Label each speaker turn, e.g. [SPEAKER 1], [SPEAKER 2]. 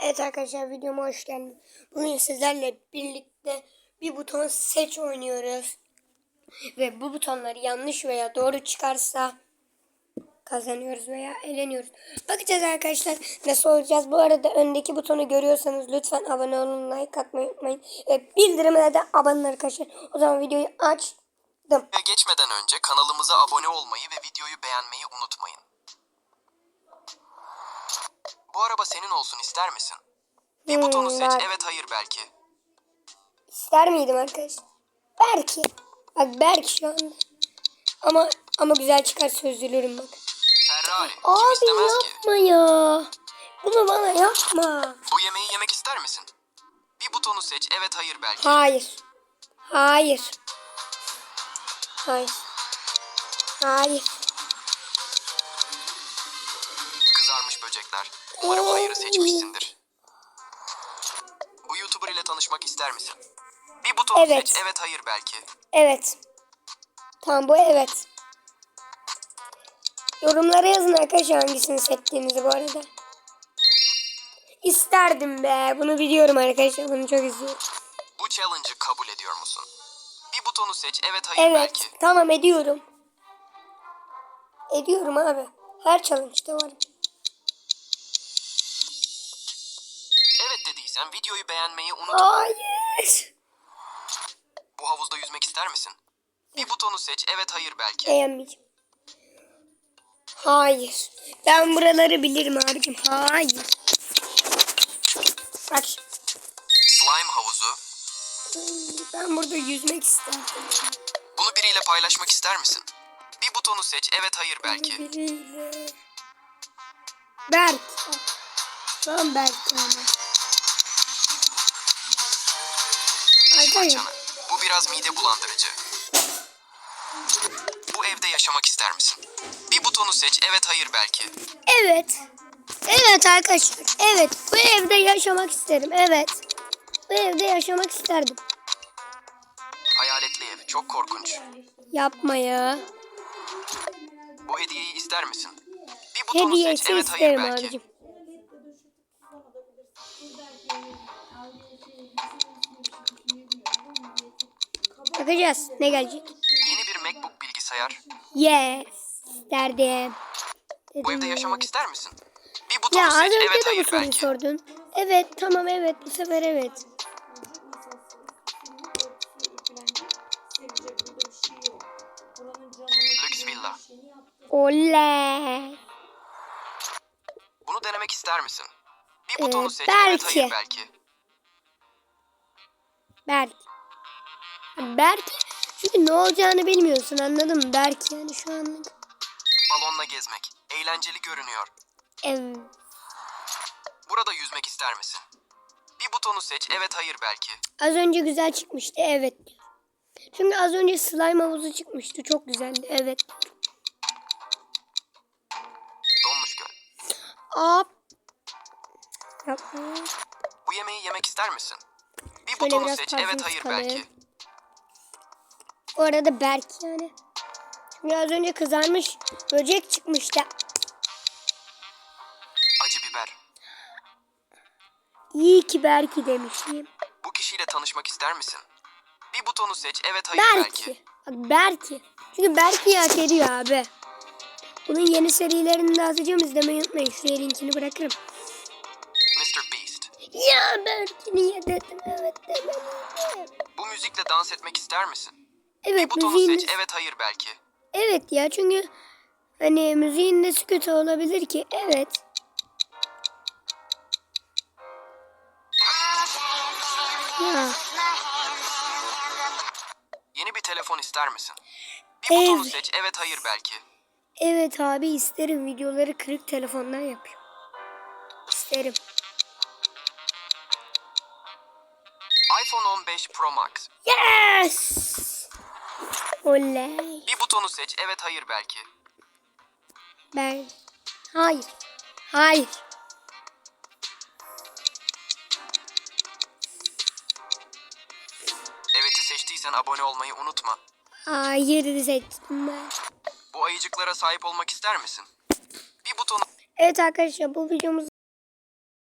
[SPEAKER 1] Evet arkadaşlar videoma hoş geldiniz. Bugün sizlerle birlikte bir buton seç oynuyoruz. Ve bu butonları yanlış veya doğru çıkarsa kazanıyoruz veya eleniyoruz. Bakacağız arkadaşlar nasıl olacağız. Bu arada öndeki butonu görüyorsanız lütfen abone olun, like atmayı unutmayın. Ve bildirimlere de abone arkadaşlar. O zaman videoyu açtım.
[SPEAKER 2] Geçmeden önce kanalımıza abone olmayı ve videoyu beğenmeyi unutmayın. Bu araba senin olsun ister misin? Bir
[SPEAKER 1] Hmm,
[SPEAKER 2] butonu seç
[SPEAKER 1] var.
[SPEAKER 2] evet hayır belki.
[SPEAKER 1] İster miydim arkadaşlar? Belki. Bak belki şu anda. Ama ama güzel çıkar üzülürüm bak.
[SPEAKER 2] Ferrari
[SPEAKER 1] Abi
[SPEAKER 2] istemez ki?
[SPEAKER 1] yapma ya. Bunu bana yapma.
[SPEAKER 2] Bu yemeği yemek ister misin? Bir butonu seç evet hayır belki.
[SPEAKER 1] Hayır. Hayır. Hayır. Hayır.
[SPEAKER 2] Böcekler. Umarım hayırı seçmişsindir. Bu YouTuber ile tanışmak ister misin? Bir butonu
[SPEAKER 1] Evet.
[SPEAKER 2] seç evet hayır belki.
[SPEAKER 1] Evet. Tamam bu evet. Yorumlara yazın arkadaşlar hangisini seçtiğinizi bu arada. İsterdim be. Bunu biliyorum arkadaşlar. Bunu çok izliyorum.
[SPEAKER 2] Bu challenge'ı kabul ediyor musun? Bir butonu seç evet hayır
[SPEAKER 1] Evet.
[SPEAKER 2] belki.
[SPEAKER 1] Tamam ediyorum. Ediyorum abi. Her challenge'da varım.
[SPEAKER 2] Evet dediysen videoyu beğenmeyi unutma.
[SPEAKER 1] Hayır.
[SPEAKER 2] Bu havuzda yüzmek ister misin? Bir butonu seç evet hayır belki.
[SPEAKER 1] Beğenmeyeceğim. Hayır. Ben buraları bilirim abicim. Hayır. Bak.
[SPEAKER 2] Slime havuzu.
[SPEAKER 1] Ben burada yüzmek isterdim.
[SPEAKER 2] Bunu biriyle paylaşmak ister misin? Bir butonu seç evet hayır belki.
[SPEAKER 1] Biriyle. Berk. Tamam Berk ama.
[SPEAKER 2] Canı. Bu biraz mide bulandırıcı. Bu evde yaşamak ister misin? Bir butonu seç evet hayır belki.
[SPEAKER 1] Evet. Evet arkadaşlar. Evet. Bu evde yaşamak isterim. Evet. Bu evde yaşamak isterdim.
[SPEAKER 2] Hayaletli ev çok korkunç.
[SPEAKER 1] Yapma ya.
[SPEAKER 2] Bu hediyeyi ister misin? Bir butonu
[SPEAKER 1] Hediyesi
[SPEAKER 2] seç evet hayır
[SPEAKER 1] isterim
[SPEAKER 2] belki.
[SPEAKER 1] abicim. Bakacağız ne gelecek.
[SPEAKER 2] Yeni bir MacBook bilgisayar.
[SPEAKER 1] Yes. Derdim.
[SPEAKER 2] Bu evde
[SPEAKER 1] Dedim.
[SPEAKER 2] yaşamak ister misin? Bir butonu
[SPEAKER 1] Ya az
[SPEAKER 2] seç
[SPEAKER 1] önce
[SPEAKER 2] evet
[SPEAKER 1] de bu soruyu
[SPEAKER 2] belki.
[SPEAKER 1] sordun. Evet tamam evet bu sefer evet.
[SPEAKER 2] Lüks villa.
[SPEAKER 1] Oley.
[SPEAKER 2] Bunu denemek ister misin? Bir
[SPEAKER 1] Ee,
[SPEAKER 2] butonu seç evet
[SPEAKER 1] belki.
[SPEAKER 2] hayır belki.
[SPEAKER 1] Berk. Berk. Çünkü ne olacağını bilmiyorsun anladın mı? Berk yani şu anlık.
[SPEAKER 2] Balonla gezmek. Eğlenceli görünüyor.
[SPEAKER 1] Evet.
[SPEAKER 2] Burada yüzmek ister misin? Bir butonu seç evet hayır belki.
[SPEAKER 1] Az önce güzel çıkmıştı evet. Çünkü az önce slime havuzu çıkmıştı. Çok güzeldi evet.
[SPEAKER 2] Donmuş göl.
[SPEAKER 1] Hop. Yapma.
[SPEAKER 2] Bu yemeği yemek ister misin? Bir
[SPEAKER 1] Şöyle
[SPEAKER 2] butonu seç evet hayır belki.
[SPEAKER 1] Bu arada Berk yani. Çünkü az önce kızarmış böcek çıkmıştı.
[SPEAKER 2] Acı biber.
[SPEAKER 1] İyi ki Berk'i demişim.
[SPEAKER 2] Bu kişiyle tanışmak ister misin? Bir butonu seç evet hayır belki.
[SPEAKER 1] Berk'i. Bak Berk'i. Çünkü Berk'i hak ediyor abi. Bunun yeni serilerini de atacağım izlemeyi unutmayın. Şuraya linkini bırakırım.
[SPEAKER 2] Mr. Beast.
[SPEAKER 1] Ya Berk'i niye dedim evet demedim.
[SPEAKER 2] Bu müzikle dans etmek ister misin?
[SPEAKER 1] Evet
[SPEAKER 2] butonu
[SPEAKER 1] müziğin
[SPEAKER 2] seç evet hayır belki.
[SPEAKER 1] Evet ya çünkü hani müziğin nesi kötü olabilir ki? Evet. Ya
[SPEAKER 2] Yeni bir telefon ister misin? Bir butonu
[SPEAKER 1] Evet.
[SPEAKER 2] seç evet hayır belki.
[SPEAKER 1] evet abi isterim videoları kırık telefondan yapıyorum. İsterim.
[SPEAKER 2] iPhone 15 Pro Max.
[SPEAKER 1] Yes! Oley.
[SPEAKER 2] Bir butonu seç evet hayır belki.
[SPEAKER 1] Ben hayır. Hayır.
[SPEAKER 2] Evet'i seçtiysen abone olmayı unutma.
[SPEAKER 1] Hayır seçtim ben.
[SPEAKER 2] Bu ayıcıklara sahip olmak ister misin? Bir butonu
[SPEAKER 1] Evet arkadaşlar bu videomuz